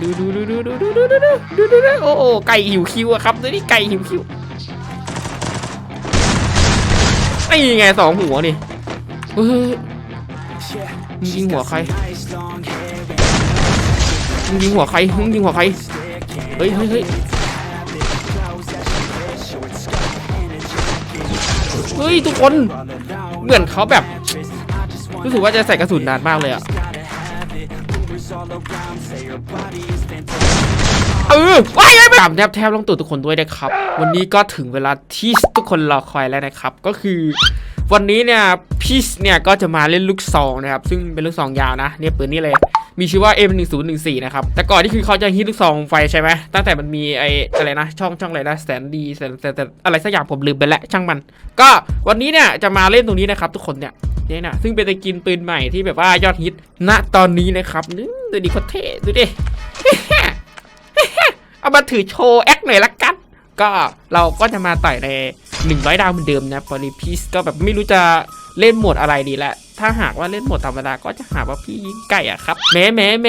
ดูดูดูดูดูดูดูดูดูดูดูดูโอ้โอ้ไก่หิวคิวอะครับดูนี่ไก่หิวคิวนี่ไงสองหัวนี่เฮ้ยมึงยิงหัวใครมึงยิงหัวใครมึงยิงหัวใครเฮ้ยเฮ้ยเฮ้ยเฮ้ยทุกคนเหมือนเขาแบบรู้สึกว่าจะใส่กระสุนนานมากเลยอะ เออว้ายไม่กลับแทบแทบลงตัวทุกคนด้วยนะครับ วันนี้ก็ถึงเวลาที่ทุกคนรอคอยแล้วนะครับ ก็คือ วันนี้เนี่ยพีชเนี่ยก็จะมาเล่นลูกซองนะครับ ซึ่งเป็นลูกซองยาวนะเนี่ยปืนนี่เลยมีชื่อว่า M1014 นะครับ แต่ก่อนที่คือเขาจะฮิตลูกซองไฟใช่ไหม ตั้งแต่มันมีไออะไรนะ ช่องช่องอะไรนะแสนดีแสนแสนแสนอะไรสักอย่างผมลืมไปแล้วช่างมัน ก็วันนี้เนี่ยจะมาเล่นตรงนี้นะครับทุกคนเนี่ย เนี่ยนะซึ่งเป็นตะกินปืนใหม่ที่แบบว่ายอดฮิตณตอนนี้นะครับดูดิโคตรเท่ดูดิเอามาถือโชว์แอคหน่อยละกัน ก็เราก็จะมาต่อยใน 100 ดาวเหมือนเดิมนะพอดีพีซก็แบบไม่รู้จะเล่นโหมดอะไรดีแหละถ้าหากว่าเล่นโหมดธรรมดาก็จะหาว่าพี่ยิงไก่อะครับแหมแหมแหม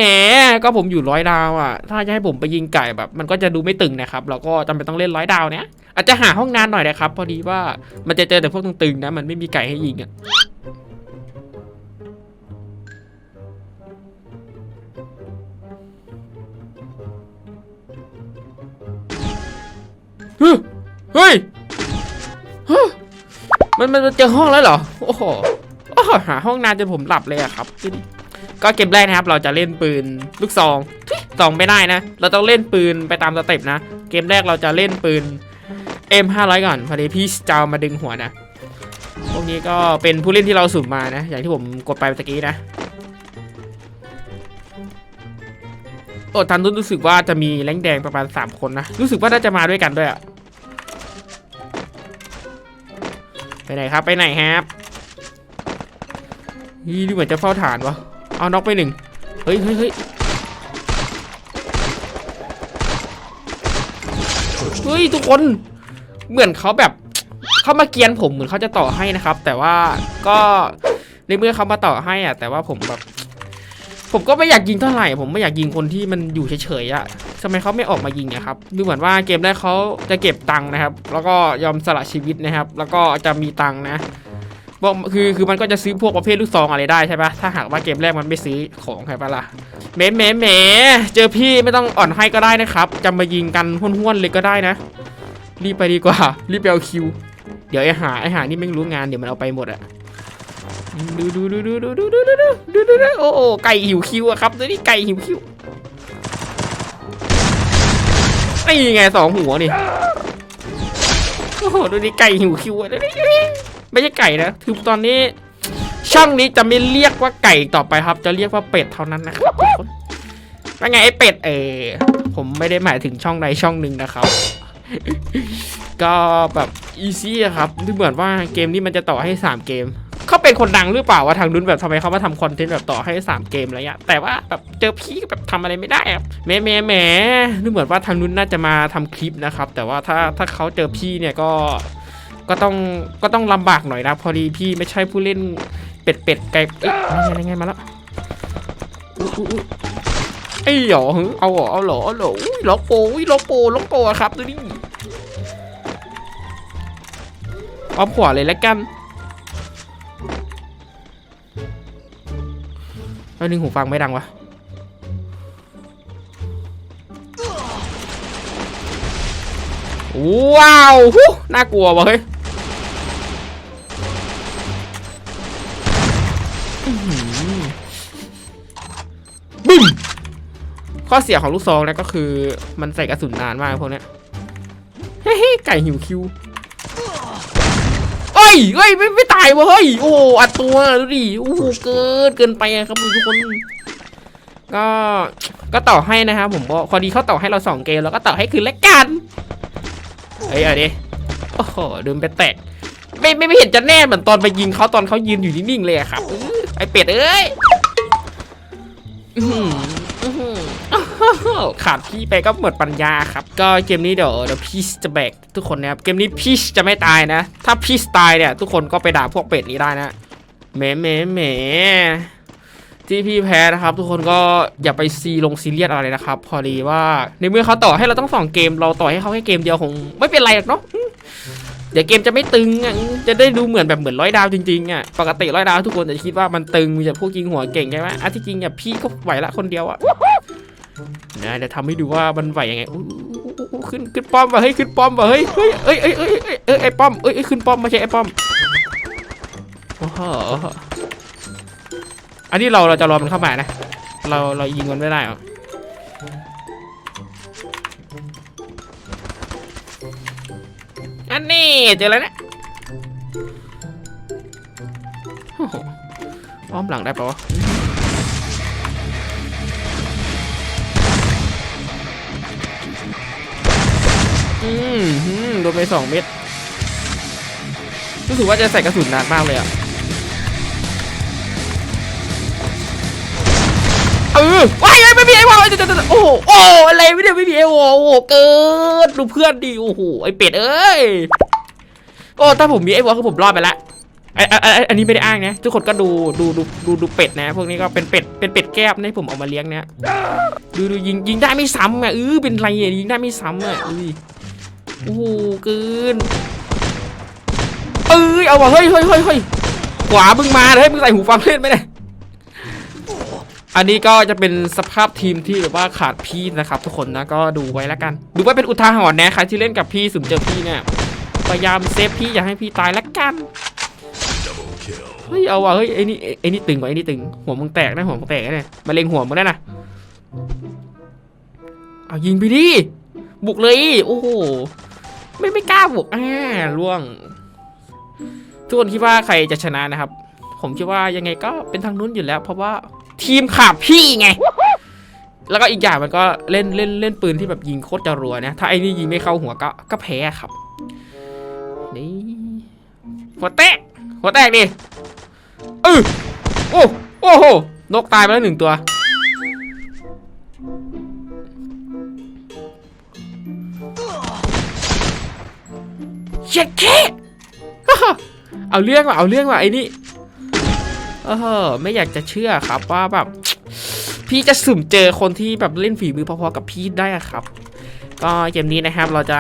ก็ผมอยู่ร้อยดาวอะถ้าจะให้ผมไปยิงไก่แบบ มันก็จะดูไม่ตึงนะครับ เราก็จำเป็นต้องเล่นร้อยดาวเนี้ยอาจจะหาห้องนานหน่อยนะครับ พอดีว่ามันจะเจอแต่พวกตึงๆนะ มันไม่มีไก่ให้ยิงอะ เฮ้ยมันมันเจอห้องแล้วเหรอ โอ้โหหาห้องนานจนผมหลับเลยอะครับดูดิก็เกมแรกนะครับ เราจะเล่นปืนลูกซองทุยซองไม่ได้นะ เราต้องเล่นปืนไปตามสเต็ปนะ เกมแรกเราจะเล่นปืน M500 ก่อนพอดีพี่จะเอามาดึงหัวนะ พวกนี้ก็เป็นผู้เล่นที่เราสุ่มมานะ อย่างที่ผมกดไปเมื่อกี้นะ โอ้ทันรุ่นรู้สึกว่าจะมีแรงแดงประมาณ 3 คนนะ รู้สึกว่าน่าจะมาด้วยกันด้วยอะ ไปไหนครับ ไปไหนครับนี่ดูเหมือนจะเฝ้าฐานวะเอาน็อกไปหนึ่งเฮ้ยเฮ้ยเฮ้ยเฮ้ยทุกคนเหมือนเขาแบบเข้ามาเกียนผมเหมือนเขาจะต่อให้นะครับ แต่ว่าก็ในเมื่อเขามาต่อให้อะ แต่ว่าผมแบบ ผมก็ไม่อยากยิงเท่าไหร่ ผมไม่อยากยิงคนที่มันอยู่เฉยๆอะ ทำไมเขาไม่ออกมายิงอะครับดูเหมือนว่าเกมแรกเขาจะเก็บตังค์นะครับ แล้วก็ยอมสละชีวิตนะครับ แล้วก็จะมีตังค์นะบอกคือคือมันก็จะซื้อพวกประเภทลูกซองอะไรได้ใช่ปะถ้าหากว่าเกมแรกมันไม่ซื้อของใช่ปะล่ะแหมแหมแหมเจอพี่ไม่ต้องอ่อนให้ก็ได้นะครับจะมายิงกันห้วนๆเลยก็ได้นะ รีบไปดีกว่า รีบไปเอาคิว เดี๋ยวไอ้หาไอ้หานี่ไม่รู้งานเดี๋ยวมันเอาไปหมดอะดูดูดูดูดูดูดูดูดูดูดูดูโอ้โไก่หิวคิวอะครับดูนี่ไก่หิวคิว นี่ไงสองหัวนี่โอ้โหดูนี่ไก่หิวคิวอะดูนี่ไม่ใช่ไก่นะคือตอนนี้ ช่องนี้จะไม่เรียกว่าไก่ต่อไปครับ จะเรียกว่าเป็ดเท่านั้นนะครับทุกคนว่าไงไอ้เป็ดเออผมไม่ได้หมายถึงช่องใดช่องหนึ่งนะครับ ก็แบบอีซี่ครับดูเหมือนว่าเกมนี้มันจะต่อให้ 3 เกม เขาเป็นคนดังหรือเปล่าวะทางนู้นแบบทำไมเขามาทำคอนเทนต์แบบต่อให้ 3 เกมอะไรเงี้ยแต่ว่าแบบเจอพี่แบบทำอะไรไม่ได้แหมแหมแหมดูเหมือนว่าทางนู้นน่าจะมาทำคลิปนะครับ แต่ว่าถ้าถ้าเขาเจอพี่เนี่ยก็ก็ต้องก็ต้องลำบากหน่อยนะพอดีพี่ไม่ใช่ผู้เล่นเป็ดเป็ดไก่เอ้ยยังไงยังไงมาแล้วอุ๊ยอุ๊ยอุ๊ยไอ้หรอเอาเหรอเอาหรอเอาหรออุ้ยล็อกโปล็อกโปล็อกโปครับดูดิอ้อมขวาเลยแล้วกัน แล้วนึงหูฟังไม่ดังวะว้าวหูน่ากลัววะเฮ้ยบึ้มข้อเสียของลูกซองนะก็คือ มันใส่กระสุนนานมากพวกเนี้ยเฮ้ยไก่หิวคิว เอ้ยเฮ้ยไม่ไม่ตายวะเฮ้ยโอ้อัดตัวดูดิโอ้เกินเกินไปอะครับทุกคน ก็ก็ต่อให้นะครับผมก็พอดีเขาต่อให้เราสองเกมแล้วก็ต่อให้คืนละกันเฮ้ยเอาดิโอ้โหเดินไปแตกไม่ไม่ไม่เห็นจะแน่เหมือนตอนไปยิงเขาตอนเขายืนอยู่นิ่งๆเลยอะครับไอเป็ดเอ้ย ขาดพี่ไปก็หมดปัญญาครับ ก็เกมนี้เดี๋ยวเดี๋ยวพีชจะแบกทุกคนนะครับ เกมนี้พีชจะไม่ตายนะ ถ้าพีชตายเนี่ยทุกคนก็ไปด่าพวกเป็ดนี้ได้นะแหมแหมแหมที่พี่แพ้นะครับ ทุกคนก็อย่าไปซีลงซีเรียสอะไรนะครับ พอดีว่าในเมื่อเขาต่อให้เราต้องสองเกม เราต่อให้เขาแค่เกมเดียวคงไม่เป็นไรหรอกเนาะเดี๋ยวเกมจะไม่ตึงอะจะได้ดูเหมือนแบบเหมือนร้อยดาวจริงๆอะปกติร้อยดาวทุกคนจะคิดว่ามันตึงมีแต่พวกยิงหัวเก่งใช่ไหมอะที่จริงอะพี่ก็ไหวละคนเดียวอะ นะเดี๋ยวทำให้ดูว่ามันไหวยังไงขึ้นขึ้นป้อมว่ะเฮ้ยขึ้นป้อมว่ะเฮ้ยเฮ้ยเอ้ยเอ้ยเอ้ยเอ้ยไอ้ป้อมเอ้ยขึ้นป้อมไม่ใช่ไอ้ป้อมโอ้โหอันนี้เราเราจะรอมันเข้ามานะ เราเรายิงมันไม่ได้หรออันนี้เจอแล้วนะโอ้โหอ้อมหลังได้ปะวะ อืมอืมโดนไปสองเม็ดรู้สึกว่าจะใส่กระสุนนานมากเลยอะเออว้ายไม่มีไอ้วอลโอ้โหโอ้โหอะไรไม่ได้ไม่มีไอ้วอลโอ้โหเกิดดูเพื่อนดีโอ้โหไอ้เป็ดเอ้ยโอ้ถ้าผมมีไอ้วอลคือผมรอดไปละไไอ้อันนี้ไม่ได้อ้างนะ ทุกคนก็ดูดูดูดูดูเป็ดนะ พวกนี้ก็เป็นเป็ดเป็นเป็ดแก้บนะที่ผมเอามาเลี้ยงเนี่ยดูดูยิงยิงได้ไม่ซ้ำอะเออเป็นไรอะยิงได้ไม่ซ้ำอะอุ้ยโอ้โหเกินเอ้ยเอาว่ะเฮ้ยเฮ้ยเฮ้ยเฮ้ยขวามึงมาเลยมึงใส่หูฟังเล่นไหมเนี่ยอันนี้ก็จะเป็นสภาพทีมที่แบบว่าขาดพี่นะครับ ทุกคนนะก็ดูไว้แล้วกัน ดูไว้เป็นอุทาหรณ์นะใครที่เล่นกับพี่สุ่มเจอพี่เนี่ยพยายามเซฟพี่อย่าให้พี่ตายแล้วกัน เฮ้ยเอาว่ะเฮ้ยไอ้นี่ไอ้นี่ตึงกว่าไอ้นี่ตึงหัวมึงแตกนะหัวมึงแตกนะเนี่ยมาเล็งหัวมึงได้นะเอายิงไปดิบุกเลยโอ้โหไม่ไม่กล้าบุกอ่าล่วงทุกคนคิดว่าใครจะชนะนะครับ ผมคิดว่ายังไงก็เป็นทางนู้นอยู่แล้ว เพราะว่าทีมขาดพี่ไง แล้วก็อีกอย่างมันก็เล่นเล่นเล่นปืนที่แบบยิงโคตรจะรัวนะ ถ้าไอ้นี่ยิงไม่เข้าหัวก็ก็แพ้ครับ นี่หัวแตก หัวแตกดิเออโอ้โอ้โหนกตายไปแล้วหนึ่งตัว เช็ดแค่เอาเรื่องว่ะเอาเรื่องว่ะไอ้นี่เออไม่อยากจะเชื่อครับว่าแบบ พี่จะสุ่มเจอคนที่แบบเล่นฝีมือพอๆกับพี่ได้ครับ ก็เกมนี้นะครับเราจะ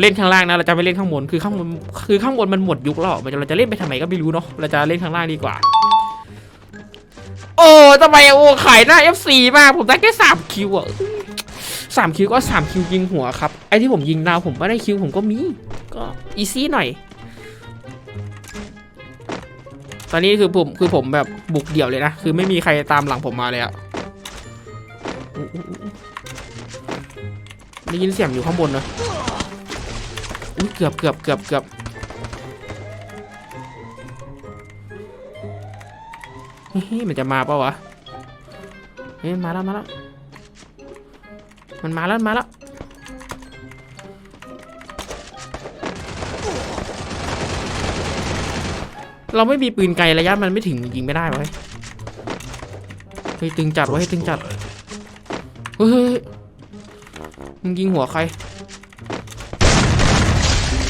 เล่นข้างล่างนะเราจะไม่เล่นข้างบนคือข้างบนคือข้างบนมันหมดยุคแล้วเราจะเล่นไปทำไมก็ไม่รู้เนาะเราจะเล่นข้างล่างดีกว่า โอ้ทำไมโอ้ขายหน้า F4 มากผมได้แค่สามคิวอะสามคิวก็สามคิวยิงหัวครับไอที่ผมยิงดาวผมไม่ได้คิวผมก็มีก็อีซี่หน่อย ตอนนี้คือผมคือผมแบบบุกเดี่ยวเลยนะคือไม่มีใครตามหลังผมมาเลยอะ ได้ยินเสียงอยู่ข้างบนนะอุ้ยเกือบเกือบเกือบเกือบเฮ้ยมันจะมาเปล่าวะ เฮ้ยมาแล้วมาแล้ว มันมาแล้วมาแล้ว เราไม่มีปืนไกลระยะมันไม่ถึงยิงไม่ได้วะเฮ้ยเฮ้ยตึงจัดวะเฮ้ยตึงจัด เฮ้ย มึงยิงหัวใคร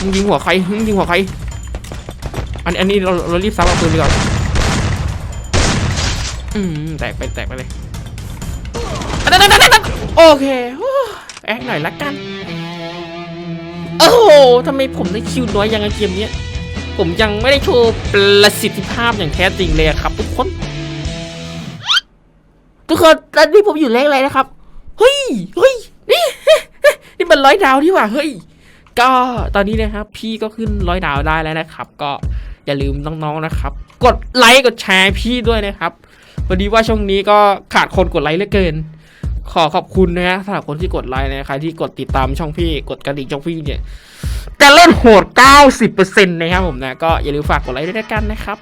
มึงยิงหัวใคร มึงยิงหัวใคร อันอันนี้เราเรารีบซับเอาปืนดีกว่าอืมแตกไปแตกไปเลยโอเคโอ้แอคหน่อยละกัน โอ้โหทำไมผมได้คิวน้อยยังไงเกมเนี้ยผมยังไม่ได้โชว์ประสิทธิภาพอย่างแท้จริงเลยครับ ทุกคน ทุกคนตอนนี้ผมอยู่เลขอะไรนะครับ เฮ้ย เฮ้ย นี่ นี่มันร้อยดาวที่หว่าเฮ้ย ก็ตอนนี้นะครับ พี่ก็ขึ้นร้อยดาวได้แล้วนะครับ ก็อย่าลืมน้องๆนะครับ กดไลค์กดแชร์พี่ด้วยนะครับพอดีว่าช่วงนี้ก็ขาดคนกดไลค์เหลือเกิน ขอขอบคุณนะฮะสำหรับคนที่กดไลค์นะครับ ที่กดติดตามช่องพี่กดกระดิ่งช่องพี่เนี่ยจะเล่นโหด 90%นะครับผมนะ ก็อย่าลืมฝากกดไลค์ด้วยกันนะครับ